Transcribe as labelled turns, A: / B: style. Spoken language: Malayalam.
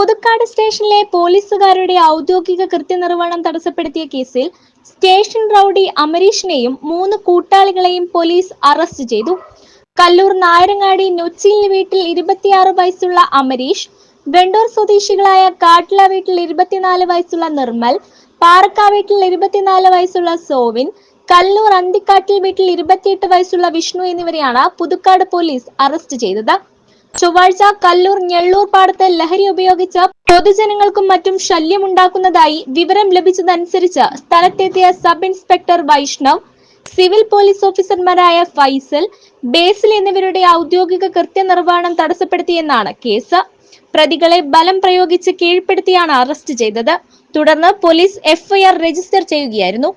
A: പുതുക്കാട് സ്റ്റേഷനിലെ പോലീസുകാരുടെ ഔദ്യോഗിക കൃത്യനിർവഹണം തടസ്സപ്പെടുത്തിയ കേസിൽ സ്റ്റേഷൻ റൌഡി അമരീഷിനെയും മൂന്ന് കൂട്ടാളികളെയും പോലീസ് അറസ്റ്റ് ചെയ്തു. കല്ലൂർ നായരങ്ങാടി നൊച്ചിയിൽ വീട്ടിൽ ഇരുപത്തിയാറ് വയസ്സുള്ള അമരീഷ് വെണ്ടൂർ സ്വദേശികളായ കാട്ടില വീട്ടിൽ ഇരുപത്തിനാല് വയസ്സുള്ള നിർമ്മൽ പാറക്കാ വീട്ടിൽ ഇരുപത്തിനാല് വയസ്സുള്ള സോവിൻ കല്ലൂർ അന്തിക്കാട്ടിൽ വീട്ടിൽ ഇരുപത്തിയെട്ട് വയസ്സുള്ള വിഷ്ണു എന്നിവരെയാണ് പുതുക്കാട് പോലീസ് അറസ്റ്റ് ചെയ്തത്. ചൊവ്വാഴ്ച കല്ലൂർ ഞെള്ളൂർ പാടത്ത് ലഹരി ഉപയോഗിച്ച് പൊതുജനങ്ങൾക്കും മറ്റും ശല്യമുണ്ടാക്കുന്നതായി വിവരം ലഭിച്ചതനുസരിച്ച് സ്ഥലത്തെത്തിയ sub inspector Vaishnav civil police ഓഫീസർമാരായ ഫൈസൽ ബേസിൽ എന്നിവരുടെ ഔദ്യോഗിക കൃത്യനിർവഹണം തടസ്സപ്പെടുത്തിയെന്നാണ് കേസ്. പ്രതികളെ ബലം പ്രയോഗിച്ച് കീഴ്പ്പെടുത്തിയാണ് അറസ്റ്റ് ചെയ്തത്. തുടർന്ന് പോലീസ് എഫ്ഐആർ രജിസ്റ്റർ ചെയ്യുകയായിരുന്നു.